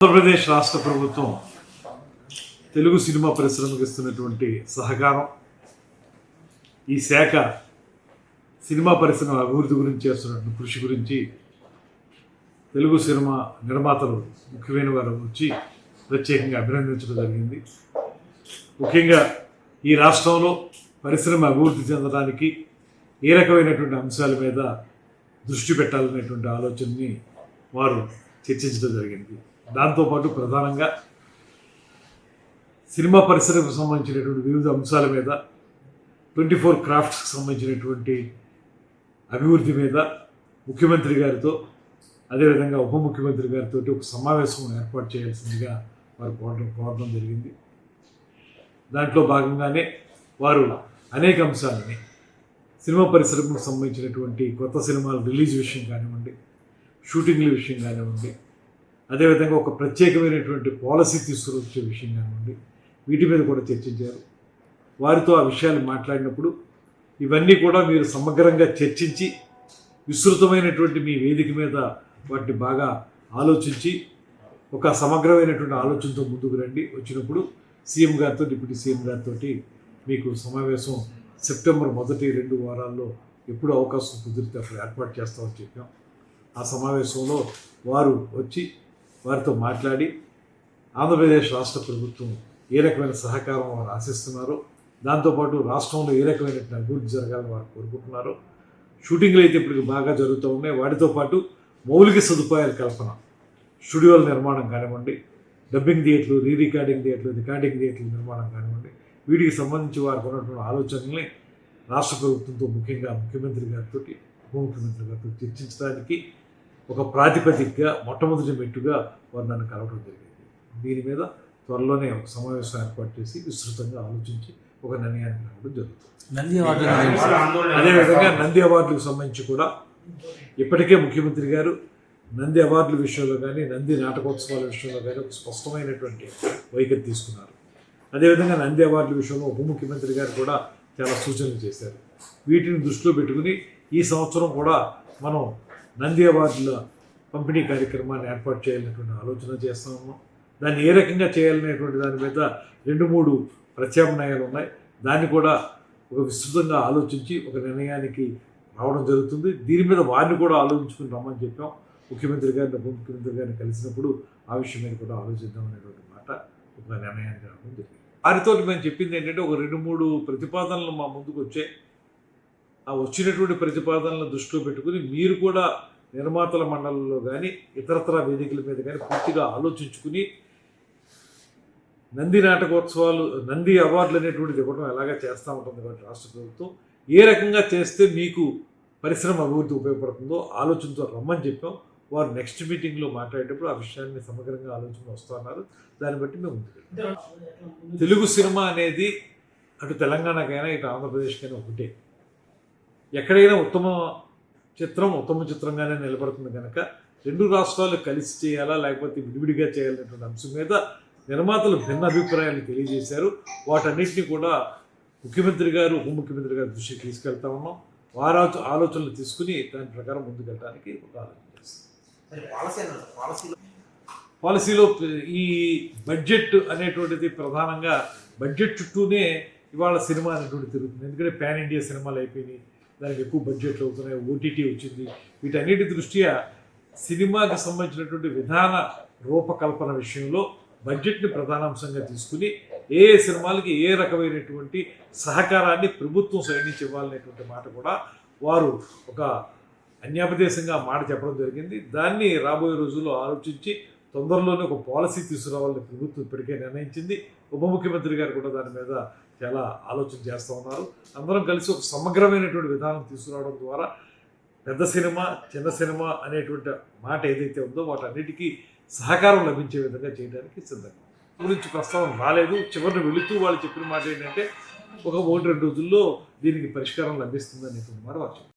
ఆంధ్రప్రదేశ్ రాష్ట్ర ప్రభుత్వం తెలుగు సినిమా పరిశ్రమకు ఇస్తున్నటువంటి సహకారం ఈ శాఖ సినిమా పరిశ్రమ అభివృద్ధి గురించి చేస్తున్నటువంటి కృషి గురించి తెలుగు సినిమా నిర్మాతలు ముఖ్యమైన వారు వచ్చి ప్రత్యేకంగా అభినందించడం జరిగింది. ముఖ్యంగా ఈ రాష్ట్రంలో పరిశ్రమ అభివృద్ధి చెందడానికి ఏ రకమైనటువంటి అంశాల మీద దృష్టి పెట్టాలనేటువంటి ఆలోచనని వారు చర్చించడం జరిగింది. దాంతోపాటు ప్రధానంగా సినిమా పరిశ్రమకు సంబంధించినటువంటి వివిధ అంశాల మీద ట్వంటీ ఫోర్ క్రాఫ్ట్స్కి సంబంధించినటువంటి అభివృద్ధి మీద ముఖ్యమంత్రి గారితో అదేవిధంగా ఉప ముఖ్యమంత్రి గారితో ఒక సమావేశం ఏర్పాటు చేయాల్సిందిగా వారు కోరడం కోరడం జరిగింది. దాంట్లో భాగంగానే వారు అనేక అంశాలని సినిమా పరిశ్రమకు సంబంధించినటువంటి కొత్త సినిమాల రిలీజ్ విషయం కానివ్వండి షూటింగ్ల విషయం కానివ్వండి అదేవిధంగా ఒక ప్రత్యేకమైనటువంటి పాలసీ తీసుకువచ్చే విషయం కానివ్వండి వీటి మీద కూడా చర్చించారు. వారితో ఆ విషయాలు మాట్లాడినప్పుడు ఇవన్నీ కూడా మీరు సమగ్రంగా చర్చించి విస్తృతమైనటువంటి మీ వేదిక మీద వాటిని బాగా ఆలోచించి ఒక సమగ్రమైనటువంటి ఆలోచనతో ముందుకు రండి. వచ్చినప్పుడు సీఎం గారితో డిప్యూటీ సీఎం గారితో మీకు సమావేశం సెప్టెంబర్ మొదటి రెండు వారాల్లో ఎప్పుడు అవకాశం కుదిరితే అప్పుడు ఏర్పాటు చేస్తామని చెప్పాం. ఆ సమావేశంలో వారు వచ్చి వారితో మాట్లాడి ఆంధ్రప్రదేశ్ రాష్ట్ర ప్రభుత్వం ఏ రకమైన సహకారం వారు ఆశిస్తున్నారో దాంతోపాటు రాష్ట్రంలో ఏ రకమైనటువంటి అభివృద్ధి జరగాలని వారు కోరుకుంటున్నారో షూటింగ్లు అయితే ఇప్పటికి బాగా జరుగుతూ ఉన్నాయి. వాటితో పాటు మౌలిక సదుపాయాల కల్పన స్టూడియోల నిర్మాణం కానివ్వండి డబ్బింగ్ థియేటర్లు రీ రికార్డింగ్ థియేటర్లు రికార్డింగ్ థియేటర్ల నిర్మాణం కానివ్వండి వీటికి సంబంధించి వారికి ఉన్నటువంటి ఆలోచనల్ని రాష్ట్ర ప్రభుత్వంతో ముఖ్యంగా ముఖ్యమంత్రి గారితో ఉప ముఖ్యమంత్రి గారితో చర్చించడానికి ఒక ప్రాతిపదికగా మొట్టమొదటి మెట్టుగా వారు నన్ను కలవడం జరిగింది. దీని మీద త్వరలోనే ఒక సమావేశం ఏర్పాటు చేసి విస్తృతంగా ఆలోచించి ఒక నిర్ణయానికి రావడం జరుగుతుంది. నంది అవార్డు అదేవిధంగా నంది అవార్డులకు సంబంధించి కూడా ఇప్పటికే ముఖ్యమంత్రి గారు నంది అవార్డుల విషయంలో కానీ నంది నాటకోత్సవాల విషయంలో కానీ ఒక స్పష్టమైనటువంటి వైఖరి తీసుకున్నారు. అదేవిధంగా నంది అవార్డుల విషయంలో ఉప ముఖ్యమంత్రి గారు కూడా చాలా సూచనలు చేశారు. వీటిని దృష్టిలో పెట్టుకుని ఈ సంవత్సరం కూడా మనం నంది అవార్డుల పంపిణీ కార్యక్రమాన్ని ఏర్పాటు చేయాలనేటువంటి ఆలోచన చేస్తాము. దాన్ని ఏ రకంగా చేయాలనేటువంటి దాని మీద రెండు మూడు ప్రత్యామ్నాయాలు ఉన్నాయి. దాన్ని కూడా ఒక విస్తృతంగా ఆలోచించి ఒక నిర్ణయానికి రావడం జరుగుతుంది. దీని మీద వారిని కూడా ఆలోచించుకుని రమ్మని చెప్పాం. ముఖ్యమంత్రి గారిని ఉప ముఖ్యమంత్రి గారిని కలిసినప్పుడు ఆ విషయం మీద కూడా ఆలోచిద్దాం అనేటువంటి మాట ఒక నిర్ణయానికి రావడం జరిగింది. వారితో మేము చెప్పింది ఏంటంటే ఒక రెండు మూడు ప్రతిపాదనలు మా ముందుకు వచ్చాయి. ఆ వచ్చినటువంటి ప్రతిపాదనలను దృష్టిలో పెట్టుకుని మీరు కూడా నిర్మాతల మండలంలో కానీ ఇతరతర వేదికల మీద కానీ పూర్తిగా ఆలోచించుకుని నంది నాటకోత్సవాలు నంది అవార్డులు అనేటువంటిది ఇవ్వడం ఎలాగా చేస్తూ ఉంటుంది కాబట్టి రాష్ట్ర ప్రభుత్వం ఏ రకంగా చేస్తే మీకు పరిశ్రమ అభివృద్ధి ఉపయోగపడుతుందో ఆలోచనతో రమ్మని చెప్పాం. వారు నెక్స్ట్ మీటింగ్లో మాట్లాడేటప్పుడు ఆ విషయాన్ని సమగ్రంగా ఆలోచన వస్తున్నారు. దాన్ని బట్టి మేము తెలుగు సినిమా అనేది అటు తెలంగాణకైనా ఇటు ఆంధ్రప్రదేశ్కైనా ఒకటే. ఎక్కడైనా ఉత్తమ చిత్రం ఉత్తమ చిత్రంగానే నిలబడుతుంది కనుక రెండు రాష్ట్రాలు కలిసి చేయాలా లేకపోతే విడివిడిగా చేయాలనేటువంటి అంశం మీద నిర్మాతలు భిన్న అభిప్రాయాలు తెలియజేశారు. వాటన్నిటిని కూడా ముఖ్యమంత్రి గారు ఉప ముఖ్యమంత్రి గారి దృష్టికి తీసుకెళ్తా ఉన్నాం. వారి ఆలో- ఆలోచనలు తీసుకుని దాని ప్రకారం ముందుకెళ్ళడానికి ఒక ఆలోచన చేస్తాం. పాలసీలో పాలసీలో ఈ బడ్జెట్ అనేటువంటిది ప్రధానంగా బడ్జెట్ చుట్టూనే ఇవాళ సినిమా అనేటువంటి తిరుగుతుంది. ఎందుకంటే పాన్ ఇండియా సినిమాలు అయిపోయినాయి. దానికి ఎక్కువ బడ్జెట్లు అవుతున్నాయి. ఓటీటీ వచ్చింది. వీటన్నిటి దృష్ట్యా సినిమాకి సంబంధించినటువంటి విధాన రూపకల్పన విషయంలో బడ్జెట్ని ప్రధానాంశంగా తీసుకుని ఏ ఏ సినిమాలకి ఏ రకమైనటువంటి సహకారాన్ని ప్రభుత్వం సైడ్ నుంచి ఇవ్వాలనేటువంటి మాట కూడా వారు ఒక అన్యాపదేశంగా మాట చెప్పడం జరిగింది. దాన్ని రాబోయే రోజుల్లో ఆలోచించి తొందరలోనే ఒక పాలసీ తీసుకురావాలని ప్రభుత్వం ఇప్పటికే నిర్ణయించింది. ఉప ముఖ్యమంత్రి గారు కూడా దాని మీద చాలా ఆలోచన చేస్తూ ఉన్నారు. అందరం కలిసి ఒక సమగ్రమైనటువంటి విధానం తీసుకురావడం ద్వారా పెద్ద సినిమా చిన్న సినిమా అనేటువంటి మాట ఏదైతే ఉందో వాటన్నిటికీ సహకారం లభించే విధంగా చేయడానికి సిద్ధంగా గురించి ప్రస్తావన రాలేదు. చివరిని వెళుతూ వాళ్ళు చెప్పిన మాట ఏంటంటే ఒక ఒకటి రెండు రోజుల్లో దీనికి పరిష్కారం లభిస్తుంది అనేటువంటి మాట వారు